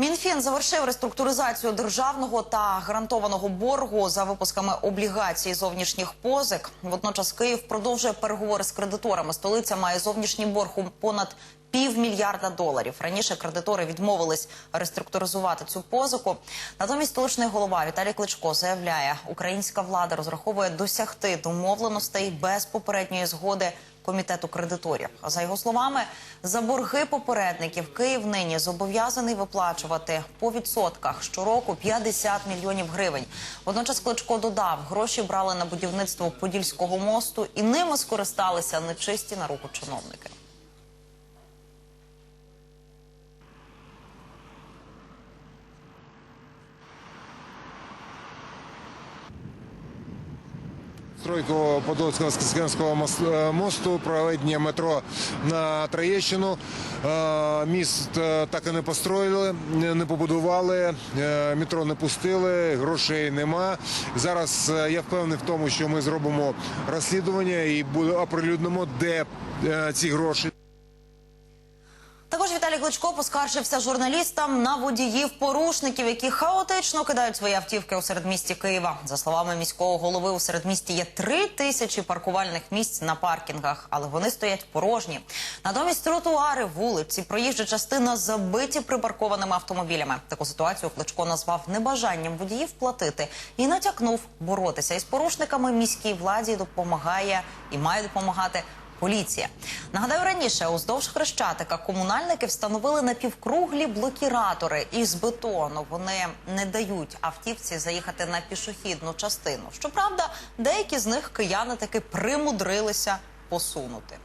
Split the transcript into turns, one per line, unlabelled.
Мінфін завершив реструктуризацію державного та гарантованого боргу за випусками облігацій зовнішніх позик. Водночас Київ продовжує переговори з кредиторами. Столиця має зовнішній борг у понад півмільярда доларів. Раніше кредитори відмовились реструктуризувати цю позику. Натомість столичний голова Віталій Кличко заявляє, українська влада розраховує досягти домовленостей без попередньої згоди комітету кредиторів. За його словами, за борги попередників Київ нині зобов'язаний виплачувати по відсотках щороку 50 мільйонів гривень. Водночас Кличко додав, гроші брали на будівництво Подільського мосту і ними скористалися нечисті на руку чиновники.
Стройку Подольського Скіскенського мосту, проведення метро на Троєщину. Е, Міст е, так і не построїли, не побудували, е, метро не пустили, грошей нема. Зараз е, я впевнений в тому, що ми зробимо розслідування і оприлюднимо, де е, ці гроші.
Віталій Кличко поскаржився журналістам на водіїв-порушників, які хаотично кидають свої автівки у середмісті Києва. За словами міського голови, у середмісті є три тисячі паркувальних місць на паркінгах, але вони стоять порожні. Натомість тротуари, вулиці, проїжджа частина забиті припаркованими автомобілями. Таку ситуацію Кличко назвав небажанням водіїв платити і натякнув боротися із порушниками міській владі допомагає і має допомагати Поліція нагадаю раніше уздовж хрещатика комунальники встановили напівкруглі блокіратори із бетону. Вони не дають автівці заїхати на пішохідну частину. Щоправда, деякі з них кияни таки примудрилися посунути.